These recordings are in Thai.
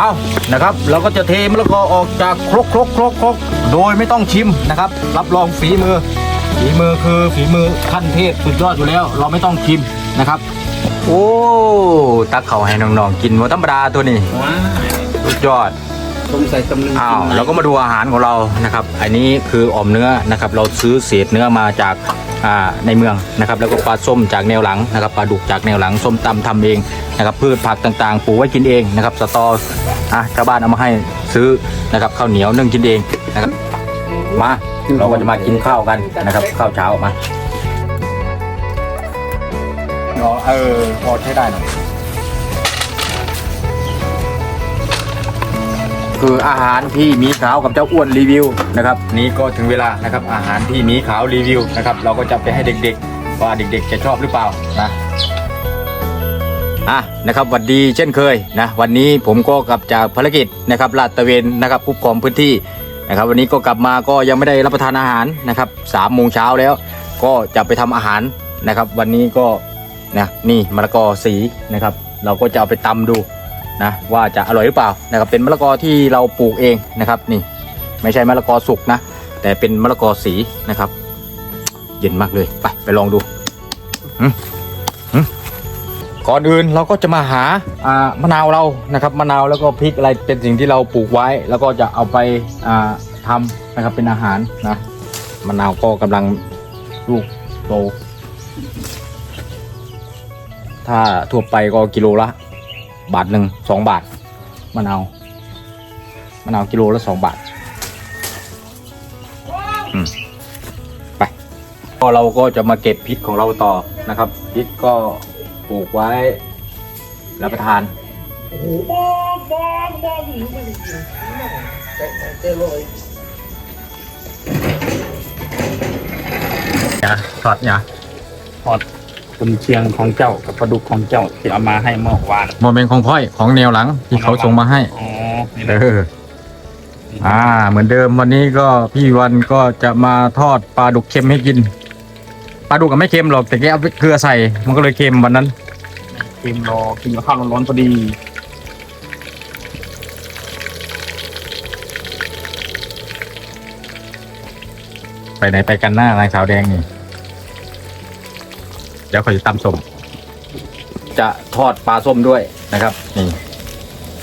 เอานะครับ เราก็จะเทมะละกอออกจากครกครกครกครกโดยไม่ต้องชิมนะครับ รับรองฝีมือ ฝีมือคือฝีมือขั้นเทพสุดยอดอยู่แล้ว เราไม่ต้องชิมนะครับ โอ้ตักเขาให้น้องๆกินหมดธรรมดาตัวนี้ว้าสุดยอดต้มใส่ตำลึงอ้าวเราก็มาดูอาหารของเรานะครับ อันนี้คืออ่อมเนื้อนะครับ เราซื้อเศษเนื้อมาจากอ่า ในเมืองนะครับแล้วก็ปลาส้มจากแนวหลังนะครับปลาดุกจากแนวหลังส้มตำทำเองนะครับพืชผักต่างๆปลูกไว้กินเองนะครับสตออะชาวบ้านเอามาให้ซื้อนะครับข้าวเหนียวนึ่งกินเองนะครับมาเราก็จะมากินข้าวกันนะครับ ข้าวเช้ามาเนาะเออพอใช้ได้หน่อย คืออาหารที่หมีขาวกับเจ้าอ้วนรีวิวนะครับนี่ก็ถึงเวลานะครับอาหารที่หมีขาวรีวิวนะครับเราก็จะไปให้เด็กๆ ว่าเด็กๆจะชอบหรือเปล่านะอะนะครับหวัดดีเช่นเคยนะวันนี้ผมก็กลับจากภารกิจนะครับลาดตระเวนนะครับผู้กองพื้นที่นะครับวันนี้ก็กลับมาก็ยังไม่ได้รับประทานอาหารนะครับสามโมงเช้าแล้ว ก็จะไปทำอาหารนะครับ วันนี้ก็นะนี่มะละกอสีนะครับ เราก็จะเอาไปตำดู นะว่าจะอร่อยหรือเปล่านะครับเป็นมะละกอที่เราปลูกเองนะครับนี่ไม่ใช่มะละกอสุกนะ แต่เป็นมะละกอสีนะครับ เย็นมากเลยไปไปลองดูก่อนอื่นเราก็จะมาหาามะนาวเรานะครับมะนาวแล้วก็พริกอะไรเป็นสิ่งที่เราปลูกไว้ แล้วก็จะเอาไปอ่าทำนะครับเป็นอาหารนะมะนาวก็กำลังลูกโตถ้าทั่วไปก็กิโลละ บาทหนึ่งสองบาทมะนาวมะนาวกิโลละสองบาทอืมไปก็เราก็จะมาเก็บพริกของเราต่อนะครับพริกก็ปลูกไว้รับประทานเนี่ยทอดเนี่ยทอด กุนเชียงของเจ้ากับปลาดุกของเจ้าที่เอามาให้เมื่อวานโมเมนต์ของพ่อยของแนวหลังที่เขาส่งมาให้ อ๋อนี่เอนะอ อ่า เหมือนเดิมวันนี้ก็พี่วันก็จะมาทอดปลาดุกเค็มให้กิน ปลาดุกก็ไม่เค็มหรอกแต่แกเอาเกลือใส่ มันก็เลยเค็มวันนั้นเค็มรอกินกับข้าวร้อนๆพอดี ไปไหนไปกันหน้านางสาวแดงนี่ เดี๋ยวเขาจะตำส้มจะทอดปลาส้มด้วยนะครับ นี่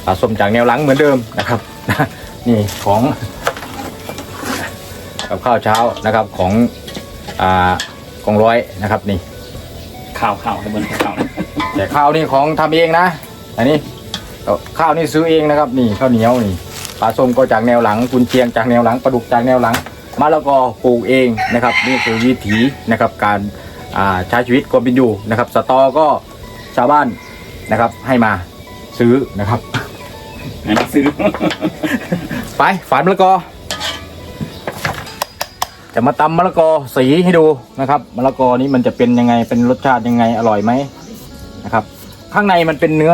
ปลาส้มจากแนวหลังเหมือนเดิมนะครับ นี่ของกับข้าวเช้านะครับของอ่ากองร้อยนะครับนี่ข้าวข้าวให้เบิ้ลข้าวนะแต่ข้าวนี่ของทำเองนะ อันนี้ข้าวนี่ซื้อเองนะครับ นี่ข้าวเหนียวนี่ปลาส้มก็จากแนวหลังกุนเชียงจากแนวหลังปลาดุกจากแนวหลังมะละกอปลูกเองนะครับ นี่คือวิถีนะครับการอ่า ใช้ชีวิตความเป็นอยู่นะครับสตอก็ชาวบ้านนะครับ ให้มาซื้อนะครับไหนซื้อ ไปฝานมะละกอ จะมาตำมะละกอสีให้ดูนะครับมะละกอนี้มันจะเป็นยังไงเป็นรสชาติยังไงอร่อยไหมนะครับ ข้างในมันเป็นเนื้อ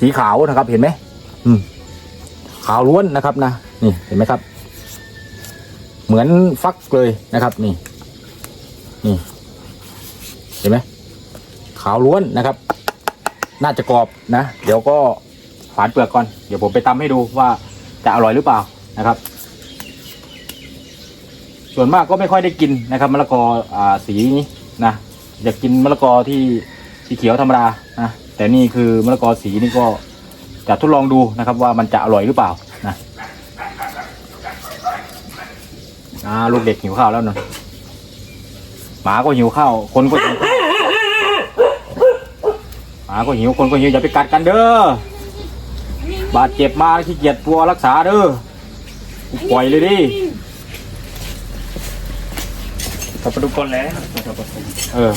สีขาวนะครับ เห็นไหมอืมขาวล้วนนะครับนะนี่เห็นไหมครับ เหมือนฟักเลยนะครับ นี่ นี่ เห็นไหมขาวล้วนนะครับ น่าจะกรอบนะ เดี๋ยวก็ฝานเปลือกก่อน เดี๋ยวผมไปตำให้ดูว่าจะอร่อยหรือเปล่านะครับ ส่วนมากก็ไม่ค่อยได้กินนะครับมะละกออ่าสีนี้นะอยากกินมะละกอที่สีเขียวธรรมดานะแต่นี่คือมะละกอสีนี่ก็จะทดลองดูนะครับ ว่ามันจะอร่อยหรือเปล่านะอ่าลูกเด็กหิวข้าวแล้วเนอะหมาก็หิวข้าวคนก็หิวข้าว หมาก็หิวคนก็หิวอย่าไปกัดกันเด้อบาดเจ็บมาขี้เกียจตัวรักษาเด้อปล่อยเลยดิกับปลาดุกก่อนแล้วกับผสมเออ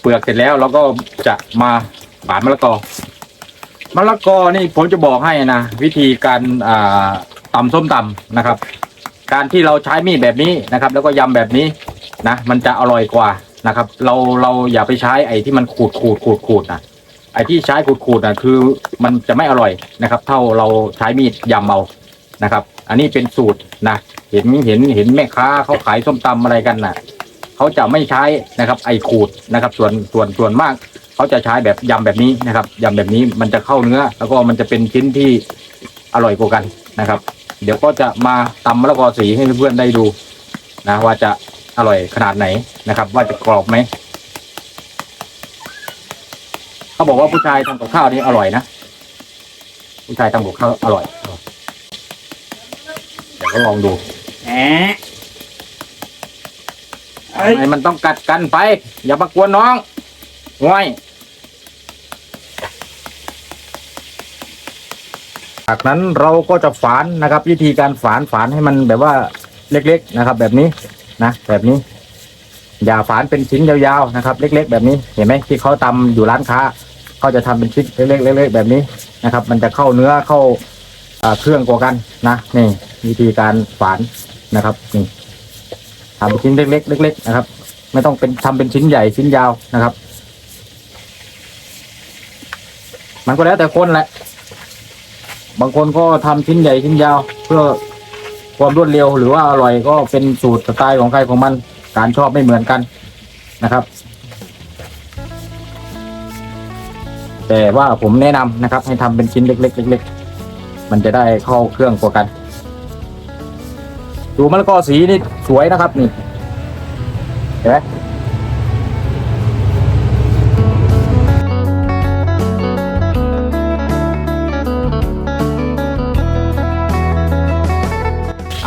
เปลือกเสร็จแล้วเราก็จะมาปาดมะละกอมะละกอนี่ผมจะบอกให้นะ วิธีการอ่า ตำส้มตำนะครับ การที่เราใช้มีดแบบนี้นะครับ แล้วก็ยำแบบนี้นะมันจะอร่อยกว่านะครับ เราเราอย่าไปใช้ไอ้ที่มันขูดขูดขูดขูดนะไอ้ที่ใช้ขูดขูดนะคือมันจะไม่อร่อยนะครับ เท่าเราใช้มีดยำเอานะครับ อันนี้เป็นสูตรนะเห็นเห็นเห็นแม่ค้าเขาขายส้มตำอะไรกันน่ะเขาจะไม่ใช้นะครับ ไอ้ขูดนะครับ ส่วนส่วนส่วนมากเขาจะใช้แบบยำแบบนี้นะครับยำแบบนี้มันจะเข้าเนื้อ แล้วก็มันจะเป็นชิ้นที่อร่อยกว่ากันนะครับ เดี๋ยวก็จะมาตำมะละกอสีให้เพื่อนๆได้ดูนะว่าจะอร่อยขนาดไหนนะครับ ว่าจะกรอบไหมเขาบอกว่าผู้ชายทำกับข้าวนี่อร่อยนะผู้ชายทำกับข้าวอร่อยเดี๋ยวก็ลองดูแหมเอ้ยทำไมมันต้องกัดกันไป อย่ามากวนน้องง่อย จากนั้นเราก็จะฝานนะครับวิธีการฝานฝานให้มันแบบว่าเล็กๆนะครับ แบบนี้นะแบบนี้ อย่าฝานเป็นชิ้นยาวๆนะครับ เล็ก ๆ แบบนี้เห็นไหมที่เขาตำอยู่ร้านค้าเขาจะทำเป็นชิ้นเล็กๆเล็กๆแบบนี้นะครับ มันจะเข้าเนื้อเข้าเครื่องกว่ากันนะนี่วิธีการฝานนะครับนี่ทำเป็นชิ้นเล็กๆเล็ก ๆ นะครับ ไม่ต้องเป็นทำเป็นชิ้นใหญ่ชิ้นยาวนะครับ มันก็แล้วแต่คนแหละ บางคนก็ทำชิ้นใหญ่ชิ้นยาว เพื่อความรวดเร็วหรือว่าอร่อยก็เป็นสูตรสไตล์ของใครของมัน การชอบไม่เหมือนกันนะครับ แต่ว่าผมแนะนำนะครับ ให้ทำเป็นชิ้นเล็กๆเล็กๆมันจะได้เข้าเครื่องกว่ากัน ดูมะละกอสีนี่สวยนะครับนี่เห็นไหม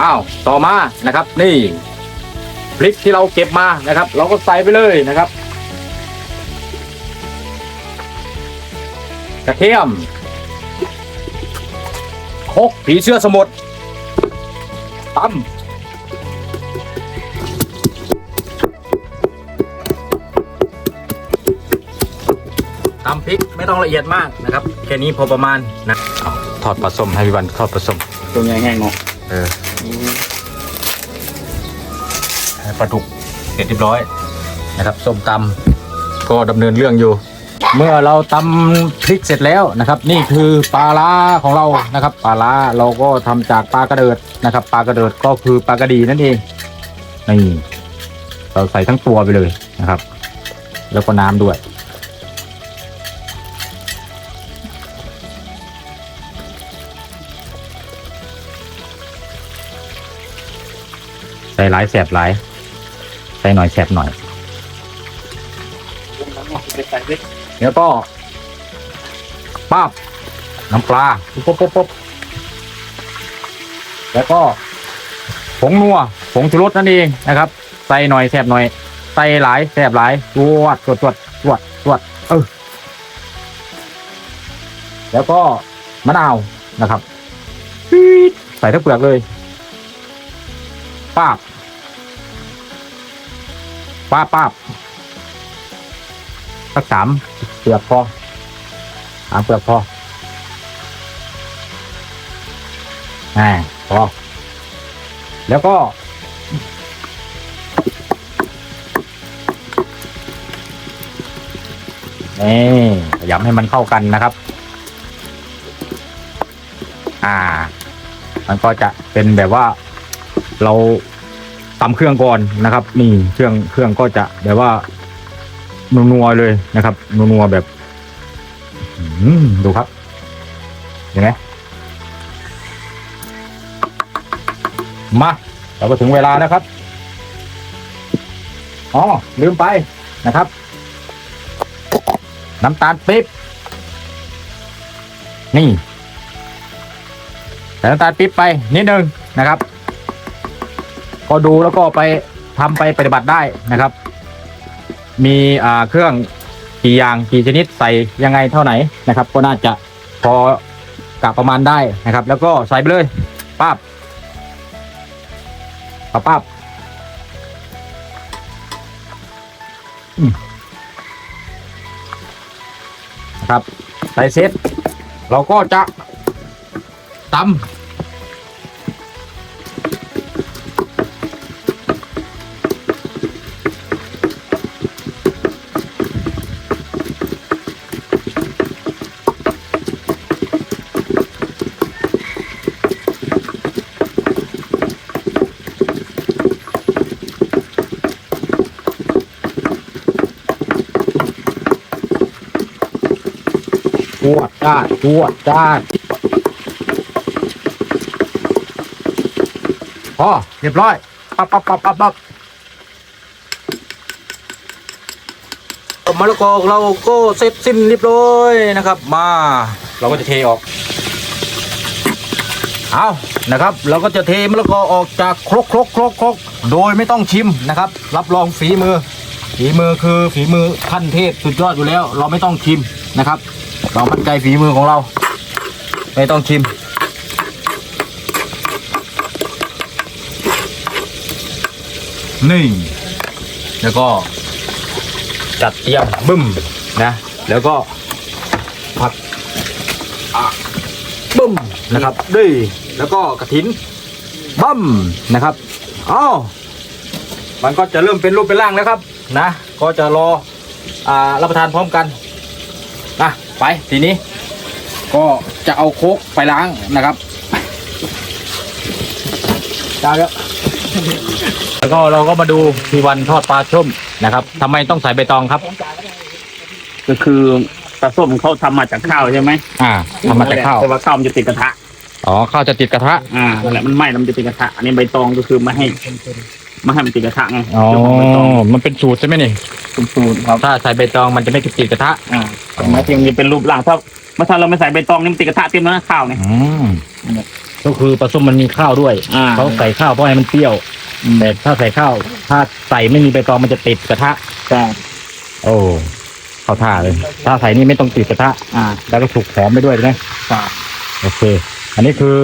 อ้าวต่อมานะครับ นี่พริกที่เราเก็บมานะครับ เราก็ใส่ไปเลยนะครับ กระเทียมคกผีเสื้อสมุทรตำตำพริกไม่ต้องละเอียดมากนะครับ แค่นี้พอประมาณนะเอาทอดปลาส้มให้พี่วันทอดปลาส้มตัวใหญ่แห้งเนาะ เออปลาดุกเสร็จเรียบร้อยนะครับส้มตำก็ดำเนินเรื่องอยู่ เมื่อเราตำพริกเสร็จแล้วนะครับ นี่คือปลาล้าของเรานะครับปลาล้าเราก็ทำจากปลากระเดิดนะครับปลากระเดิดก็คือปลากระดีนั่นเองนี่เราใส่ทั้งตัวไปเลยนะครับ แล้วก็น้ำด้วย ส่หลายแสบหลาย ใส่หน่อยแสบหน่อย แล้วก็ป้าบน้ำปลาปุ๊บปุ๊บปุ๊บแล้วก็ผงนัวผงชูรสนั่นเองนะครับ ใส่หน่อยแสบหน่อย ใส่หลายแสบหลายตรวจตรวจตรวจตรวจตรวจเออแล้วก็มะนาวนะครับ ใส่ทั้งเปลือกเลยป้าบ ป้าป้าสักสามเปลือกพอสามเปลือกพออ่าพอ แล้วก็ นี่ขยำให้มันเข้ากันนะครับ อ่า มันก็จะเป็นแบบว่าเรา ตำเครื่องก่อนนะครับ นี่เครื่องเครื่องก็จะแบบว่านัวๆเลยนะครับนัวๆแบบดูครับเห็นไหมมาเราก็ถึงเวลาแล้วครับอ๋อลืมไปนะครับ น้ำตาลปี๊บนี่ใส่น้ำตาลปี๊บไปนิดนึงนะครับ ก็ดูแล้วก็ไปทำไปปฏิบัติได้นะครับ มีอ่าเครื่องกี่อย่างกี่ชนิดใส่ยังไงเท่าไหนนะครับ ก็น่าจะพอกะประมาณได้นะครับ แล้วก็ใส่ไปเลยป้าบป้าบป้าบครับใส่เสร็จเราก็จะตำ จวดจ้าดจวดจ้าดพอเรียบร้อยปั๊บปั๊บปั๊บปั๊บปั๊บมะละกอเราก็เสร็จสิ้นเรียบร้อยนะครับ มา เราก็จะเทออกเอานะครับ เราก็จะเทมะละกอออกจากครกครกครกครกโดยไม่ต้องชิมนะครับ รับรองฝีมือ ฝีมือคือฝีมือขั้นเทพสุดยอดอยู่แล้ว เราไม่ต้องชิมนะครับ เรามั่นใจฝีมือของเรา ไม่ต้องชิม นี่ แล้วก็จัดเตรียมบึ้มนะ แล้วก็ผักอะบึ้มนะครับด้วยแล้วก็กระถินบึ้มนะครับอ้าวมันก็จะเริ่มเป็นรูปเป็นร่างแล้วครับนะ ก็จะรออรับประทานพร้อมกันนะ ไปทีนี้ ก็จะเอาโคกไปล้างนะครับได้แล้วแล้วก็เราก็มาดูพี่วันทอดปลาช่มนะครับทำไมต้องใส่ใบตองครับ ก็คือปลาส้มเขาทำมาจากข้าวใช่ไหมอ่าทำมาจากข้าวแต่ว่าข้าวมันจะติดกระทะอ๋อข้าวจะติดกระทะ อ่านั่นแหละมันไหม้แล้วมันจะติดกระทะ อันนี้ใบตองก็คือไม่ให้ ไม่ให้มันติดกระทะไงอ๋อเรื่องของใบตองมันเป็นสูตรใช่ไหมนี่สูตรครับถ้าใส่ใบตองมันจะไม่ติดกระทะอ่าแต่มาเพียงจะเป็นรูปร่างถ้าเมื่อถ้าเราไม่ใส่ใบตองนี่มันติดกระทะเต็มแล้วนะข้าวเนี่ย อืมก็คือปลาส้มมันมีข้าวด้วยอ่า เขาใส่ข้าวเพราะให้มันเปรี้ยวแต่ถ้าใส่ข้าว ถ้าใส่ไม่มีใบตองมันจะติดกระทะ ใช่โอ้เข้าท่าเลย ถ้าใส่นี่ไม่ต้องติดกระทะ อ่าแล้วก็สุกหอมไปด้วยนะใช่โอเค อันนี้คือ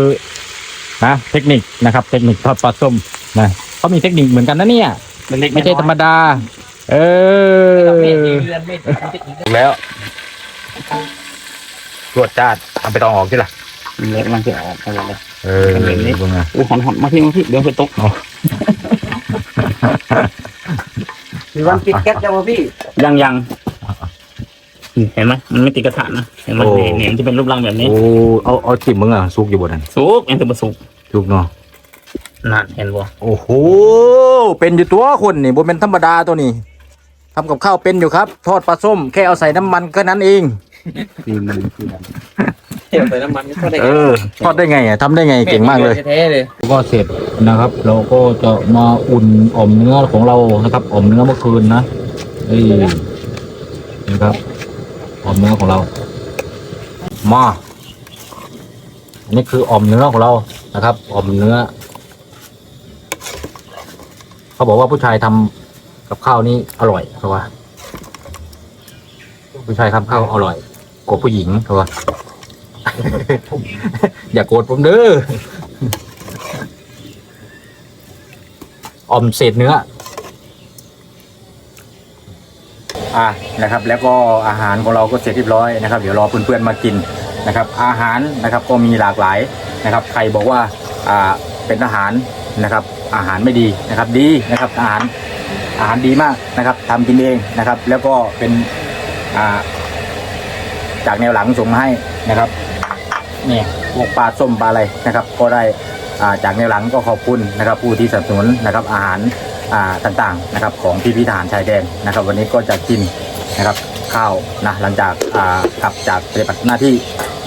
นะเทคนิคนะครับ เทคนิคทอดปลาส้มนะ เขามีเทคนิคเหมือนกันนะเนี่ย เล็กๆไม่ใช่ธรรมดา เออแล้วตรวจจาดเอาไปตองออกที่ล่ะเล็กมันจะออกอะไรเลยเออเป็นแบบนี้ดูไงโอ้หอนหอนมาที่มาที่เดี๋ยวไปตกมีวันปิดแก๊สแล้ววะพี่ ยังยังนี่เห็นไหมมันไม่ติดกระทะนะเห็นไหมเนี่ยเนี่ยมันจะเป็นรูปร่างแบบนี้โอ้เอาเอาจิ้มมึงอะซุกอยู่บนนั้นสุกยังจะมาสุกซุกเนาะ นั่นเห็นบ่โอ้โห เป็นอยู่ตัวคนนี่บนเป็นธรรมดาตัวนี้ทำกับข้าวเป็นอยู่ครับ ทอดปลาส้มแค่เอาใส่น้ำมันก็นั้นเองคือมันคือมันเดี๋ยวใส่น้ำมันก็ได้เออ ทอดได้ไงอะทำได้ไงเก่งมากเลย แท้ๆเลย ก็เสร็จนะครับ เราก็จะมาอุ่นอ่อมเนื้อของเรานะครับอ่อมเนื้อเมื่อคืนนะนี่นะครับอ่อมเนื้อของเรามาอันนี้คืออ่อมเนื้อของเรานะครับอ่อมเนื้อ เขาบอกว่าผู้ชายทำกับข้าวนี่อร่อยเขาว่า ผู้ชายทำข้าวอร่อยกว่าผู้หญิงเขาว่า อย่าโกรธผมเด้อออมเศษเนื้อ อะนะครับ แล้วก็อาหารของเราก็เสร็จเรียบร้อยนะครับ เดี๋ยวรอเพื่อนๆมากินนะครับ อาหารนะครับก็มีหลากหลายนะครับ ใครบอกว่าอ่าเป็นอาหาร นะครับ อาหารไม่ดีนะครับ ดีนะครับอาหารอาหารดีมากนะครับทำกินเองนะครับ แล้วก็เป็นอ่าจากแนวหลังส่งมาให้นะครับนี่พวกปลาส้มปลาอะไรนะครับ ก็ได้อ่าจากแนวหลังก็ขอบคุณนะครับ ผู้ที่สนับสนุนนะครับ อาหารอ่าต่างๆนะครับ ของพี่พิธานชายแดนนะครับ วันนี้ก็จะกินนะครับข้าวนะหลังจากอ่ากลับจากปฏิบัติหน้าที่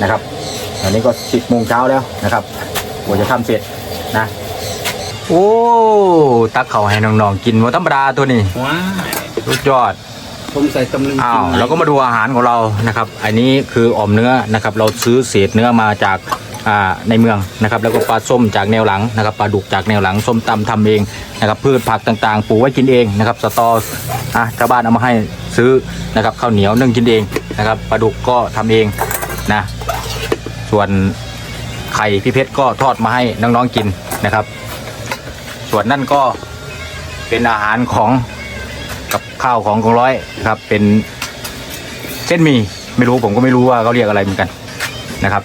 นะครับวันนี้ก็สิบโมงเช้าแล้วนะครับกว่าจะทำเสร็จนะ โอ้ตักเขาวให้น้องๆกินว่าธรรมดาตัวนี้ว้าสุดยอดผมใส่ตำลึงอ้าวเราก็มาดูอาหารของเรานะครับ อันนี้คืออ่อมเนื้อนะครับ เราซื้อเศษเนื้อมาจากอ่าในเมืองนะครับ แล้วก็ปลาส้มจากแนวหลังนะครับปลาดุกจากแนวหลังส้มตำทำเองนะครับ พืชผักต่างๆปลูกไว้กินเองนะครับสตออะชาวบ้านเอามาให้ซื้อนะครับข้าวเหนียวนึ่งกินเองนะครับปลาดุกก็ทำเองนะ ส่วนไข่พี่เพชรก็ทอดมาให้น้องๆกินนะครับ ส่วนนั่นก็เป็นอาหารของกับข้าวของกองร้อยนะครับ เป็นเส้นหมี่ไม่รู้ผมก็ไม่รู้ว่าเขาเรียกอะไรเหมือนกันนะครับ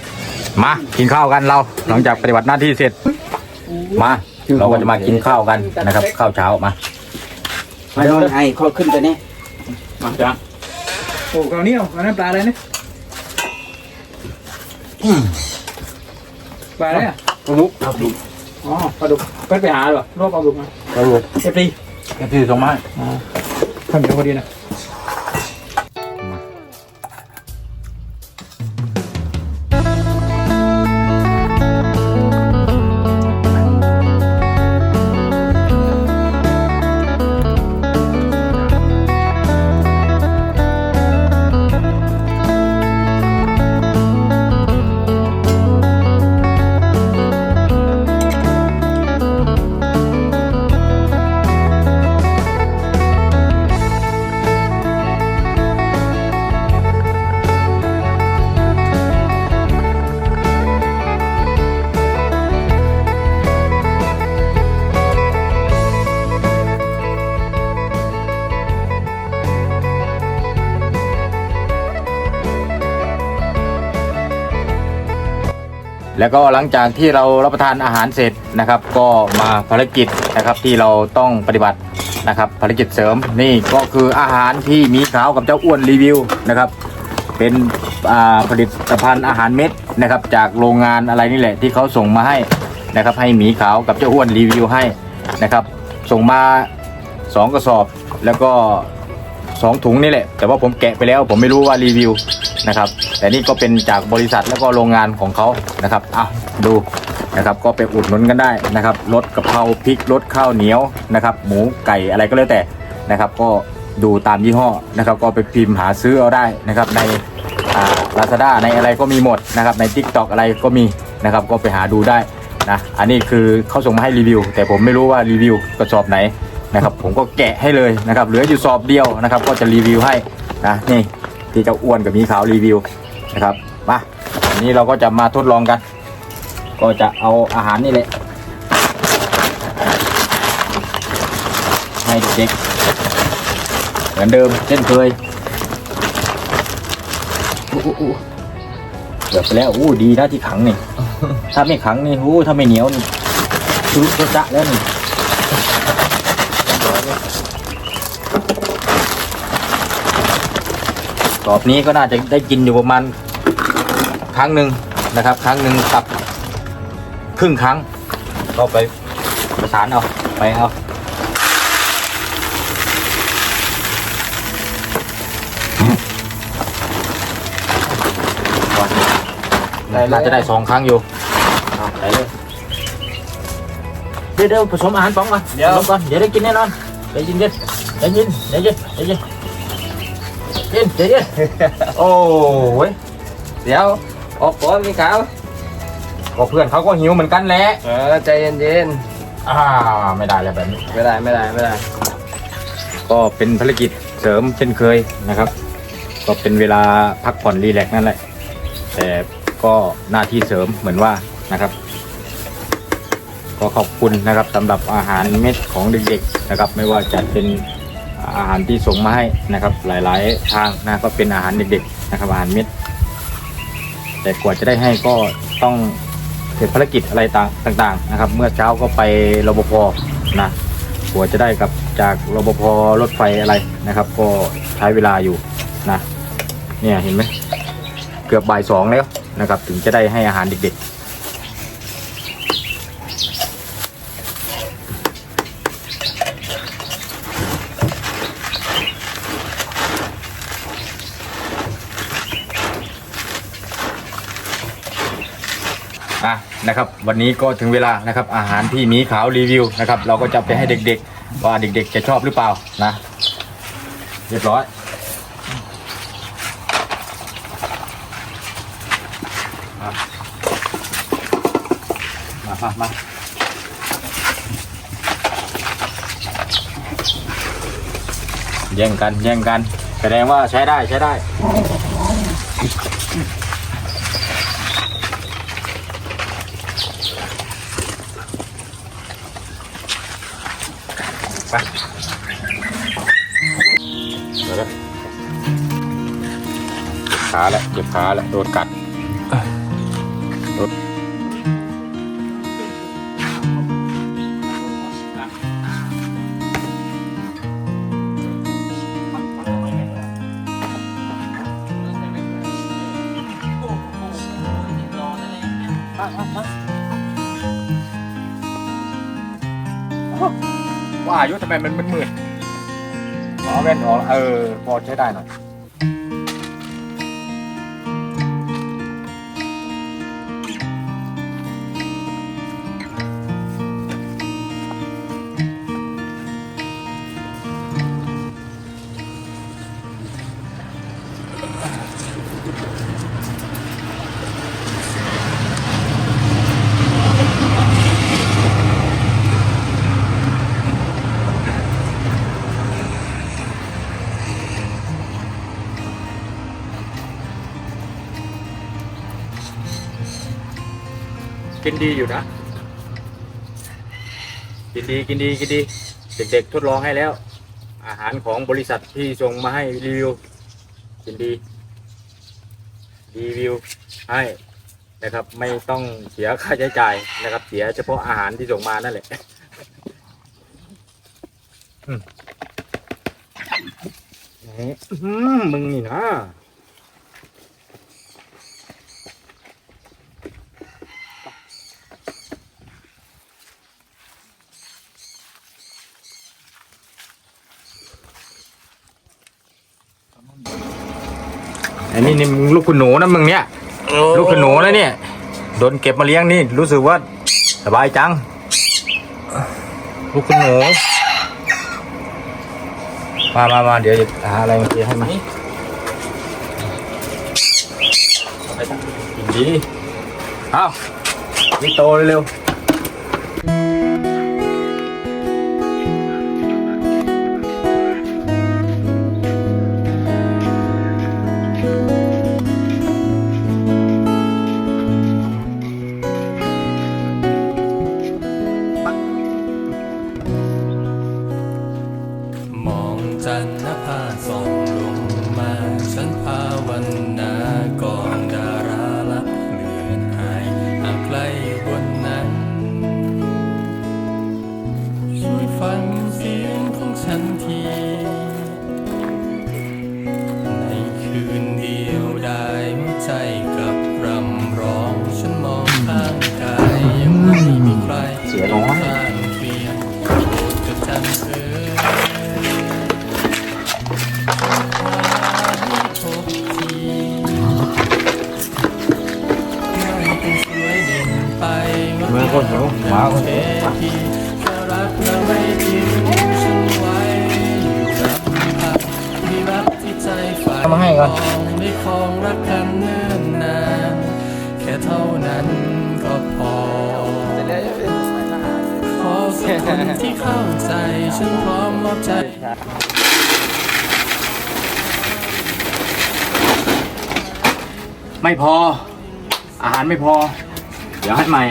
มากินข้าวกันเรา หลังจากปฏิบัติหน้าที่เสร็จ มา เราก็จะมากินข้าวกันนะครับ ข้าวเช้ามามาโดนไอ้ข้อขึ้นตัวนี้มาจ้ะโอ้เราเนี่ยเอาน้ำปลาอะไรนะปลาอะไรอะปลาดุก อ๋อปลาดุกเพิ่นไปหาเหรอรอบปลาดุกมาปลาดุกเอฟซีแค่ที่ส่งมาทำเดี๋ยวพอดีนะ แล้วก็หลังจากที่เรารับประทานอาหารเสร็จนะครับ ก็มาภารกิจนะครับที่เราต้องปฏิบัตินะครับภารกิจเสริมนี่ก็คืออาหารที่หมีขาวกับเจ้าอ้วนรีวิวนะครับเป็นผลิตภัณฑ์อาหารเม็ดนะครับจากโรงงานอะไรนี่แหละที่เขาส่งมาให้นะครับให้หมีขาวกับเจ้าอ้วนรีวิวให้นะครับส่งมาสองกระสอบแล้วก็ สองถุงนี่แหละ แต่ว่าผมแกะไปแล้วผมไม่รู้ว่ารีวิวนะครับแต่นี่ก็เป็นจากบริษัทแล้วก็โรงงานของเขานะครับเอาดูนะครับก็ไปอุดหนุนกันได้นะครับรสกะเพราพริกรสข้าวเหนียวนะครับหมูไก่อะไรก็แล้วแต่นะครับ ก็ดูตามยี่ห้อนะครับ ก็ไปพิมพ์หาซื้อเอาได้นะครับในลาซาด้าในอะไรก็มีหมดนะครับใน t ิ k t o k อะไรก็มีนะครับก็ไปหาดูได้นะอันนี้คือเขาส่งมาให้รีวิว แต่ผมไม่รู้ว่ารีวิวกระสอบไหน นะครับผมก็แกะให้เลยนะครับเหลืออยู่สอบเดียวนะครับ ก็จะรีวิวให้นะนี่ที่เจ้าอ้วนกับมีขาวรีวิวนะครับมาอันนี้เราก็จะมาทดลองกัน ก็จะเอาอาหารนี่แหละให้เด็กๆเหมือนเดิมเช่นเคยอู้อู้อู้เกือบไปแล้วอู้ดีนะที่ขังนี่ ถ้าไม่ขังนี่อู้ถ้าไม่เหนียวนี่ชุรุจะแล้วนี่ รอบนี้ก็น่าจะได้กินอยู่ประมาณครั้งหนึ่งนะครับ ครั้งหนึ่งกับครึ่งครั้ง ก็ไปประสานเอาไปเอาน่าจะได้สองครั้งอยู่เอาไปเลยเดี๋ยวเดี๋ยวผสมอาหารป๋องก่อนเดี๋ยวก่อนเดี๋ยวได้กินแน่นอนใจเย็นเย็นใจเย็นใจเย็นใจเย็น เย็นใจเย็นโอ้ยเดี๋ยวออกก่อนมีขาวก็เพื่อนเขาก็หิวเหมือนกันแหละเออใจเย็นอ่าไม่ได้แล้วแบบนี้ๆไม่ได้ไม่ได้ไม่ได้ ก็เป็นภารกิจเสริมเช่นเคยนะครับ ก็เป็นเวลาพักผ่อนรีแลกซ์นั่นแหละ แต่ก็หน้าที่เสริมเหมือนว่านะครับ ก็ขอบคุณนะครับสำหรับอาหารเม็ดของเด็กๆนะครับ ไม่ว่าจะเป็น อาหารที่ส่งมาให้นะครับ หลายๆ ทางนะก็เป็นอาหารเด็กๆนะครับอาหารเม็ด แต่กว่าจะได้ให้ก็ต้องเสร็จภารกิจอะไรต่างๆนะครับ เมื่อเช้าก็ไปรปภนะกว่าจะได้กับจากรปภรถไฟอะไรนะครับ ก็ใช้เวลาอยู่นะเนี่ยเห็นไหมเกือบบ่ายสองแล้วนะครับ ถึงจะได้ให้อาหารเด็กๆ อะ นะครับ วันนี้ก็ถึงเวลานะครับ อาหารที่หมีขาวรีวิวนะครับ เราก็จะไปให้เด็กๆ ว่าเด็กๆจะชอบหรือเปล่านะ เรียบร้อย มามามาแย่งกันแย่งกัน แสดงว่าใช้ได้ใช้ได้ ไปเดี๋ยวนะขาแล้วเจ็บขาแล้วโดนกัดโด ทำไมมันมืดๆอ๋อแว่นอ๋อเออ พอใช้ได้หน่อย กินดีอยู่นะ กินดีกินดีกินดี เด็กๆทดลองให้แล้ว อาหารของบริษัทที่ส่งมาให้รีวิว กินดี รีวิวให้นะครับ ไม่ต้องเสียค่าใช้จ่ายนะครับ เสียเฉพาะอาหารที่ส่งมานั่นแหละอืมมึงนี่นะ อันนี้นี่มึงลูกคุณหนูนะมึงเนี่ย ลูกขนูนะเนี่ยโดนเก็บมาเลี้ยงนี่ รู้สึกว่าสบายจัง ลูกขนูมามามาเดี๋ยวหาอะไรมาเทให้มาไปทำกินดี เอานี่โตเร็ว นทร์ภาส่องลงมา ฉันภาวนา คนหิวหมาคนหิวเทพีแค่รักและไม่ทิ้งฉันไว้อยู่กับพักมีรักที่ใจฝ่ายเอามาให้ก่อนมองได้ครองรักกันเนิ่นนานแค่เท่านั้นก็พอขอสักคนที่เข้าใจฉันพร้อมมอบใจไม่พอ อาหารไม่พอ เดี๋ยวให้ใหม่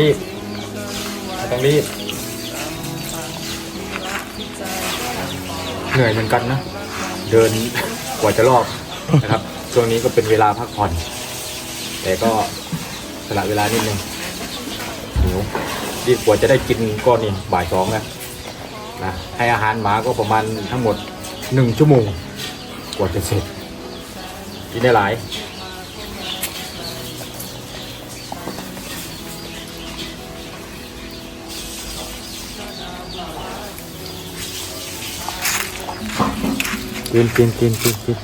รีบไม่ต้องรีบ เหนื่อยเหมือนกันนะ เดินกว่าจะรอบนะครับ ช่วงนี้ก็เป็นเวลาพักผ่อน แต่ก็สละเวลานิดนึงหิวรีบกว่าจะได้กินก็นี่บ่ายสองแล้วนะให้อาหารหมาก็ประมาณทั้งหมดหนึ่งชั่วโมงกว่าจะเสร็จกินได้หลาย กินกินกินกินกิน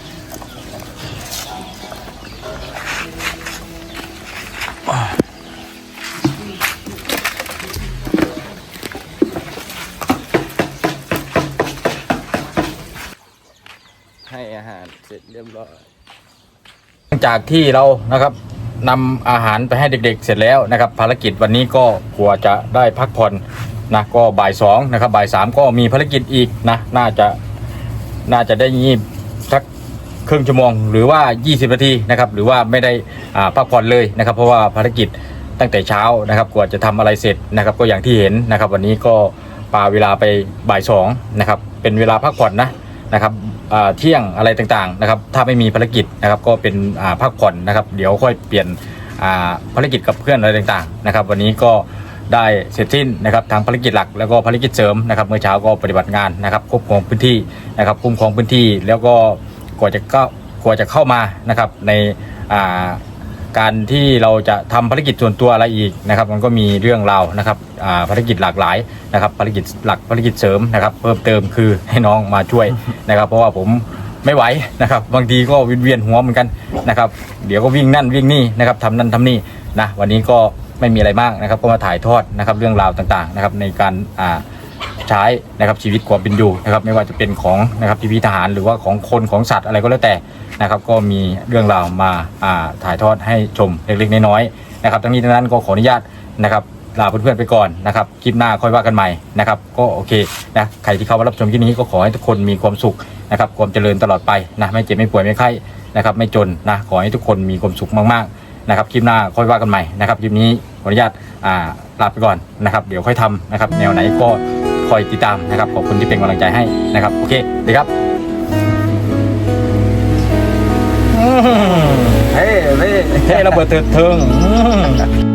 ให้อาหารเสร็จเรียบร้อยหลังจากที่เรานะครับนำอาหารไปให้เด็กๆ เสร็จแล้วนะครับ ภารกิจวันนี้ก็กลัวจะได้พักผ่อนนะก็บ่ายสองนะครับบ่ายสามก็มีภารกิจอีกนะ น่าจะ น่าจะได้งีบสักครึ่งชั่วโมง หรือว่า 20 นาทีนะครับ หรือว่าไม่ได้พักผ่อนเลยนะครับ เพราะว่าภารกิจตั้งแต่เช้านะครับกว่าจะทำอะไรเสร็จนะครับ ก็อย่างที่เห็นนะครับ วันนี้ก็ปาเวลาไปบ่ายสองนะครับ เป็นเวลาพักผ่อนนะนะครับเที่ยงอะไรต่างๆนะครับ ถ้าไม่มีภารกิจนะครับ ก็เป็นพักผ่อนนะครับ เดี๋ยวค่อยเปลี่ยนภารกิจกับเพื่อนอะไรต่างๆนะครับ วันนี้ก็ ได้เสร็จสิ้นนะครับทางภารกิจหลัก แล้วก็ภารกิจเสริมนะครับเมื่อเช้าก็ปฏิบัติงานนะครับควบคุมพื้นที่นะครับคุ้มครองพื้นที่แล้วก็กว่าจะเข้ากว่าจะเข้ามานะครับในอ่าการที่เราจะทำภารกิจส่วนตัวอะไรอีกนะครับ มันก็มีเรื่องราวนะครับภารกิจหลากหลายนะครับภารกิจหลักภารกิจเสริมนะครับ เพิ่มเติมคือให้น้องมาช่วยนะครับ เพราะว่าผมไม่ไหวนะครับ บางทีก็วินเวียนหัวเหมือนกันนะครับ เดี๋ยวก็วิ่งนั่นวิ่งนี่นะครับทำนั่นทำนี่นะวันนี้ก็ ไม่มีอะไรมากนะครับก็มาถ่ายทอดนะครับเรื่องราวต่างๆนะครับในการอ่าใช้นะครับชีวิตความเป็นอยู่นะครับไม่ว่าจะเป็นของนะครับพี่ๆทหารหรือว่าของคนของสัตว์อะไรก็แล้วแต่นะครับก็มีเรื่องราวมาอ่าถ่ายทอดให้ชมเล็กๆน้อยๆนะครับทั้งนี้ทั้งนั้นก็ขออนุญาตนะครับลาเพื่อนๆไปก่อนนะครับคลิปหน้าค่อยว่ากันใหม่นะครับก็โอเคนะใครที่เข้ามารับชมคลิปนี้ก็ขอให้ทุกคนมีความสุขนะครับความเจริญตลอดไปนะไม่เจ็บไม่ป่วยไม่ไข้นะครับไม่จนนะขอให้ทุกคนมีความสุขมากๆ นะครับคลิปหน้าค่อยว่ากันใหม่นะครับคลิปนี้ขออนุญาตอ่าลาไปก่อนนะครับ เดี๋ยวค่อยทำนะครับ แนวไหนก็คอยติดตามนะครับขอบคุณที่เป็นกำลังใจให้นะครับ โอเคดีครับเฮ้เฮ้เฮ้ระเบิดเถิดเทิงอื้อ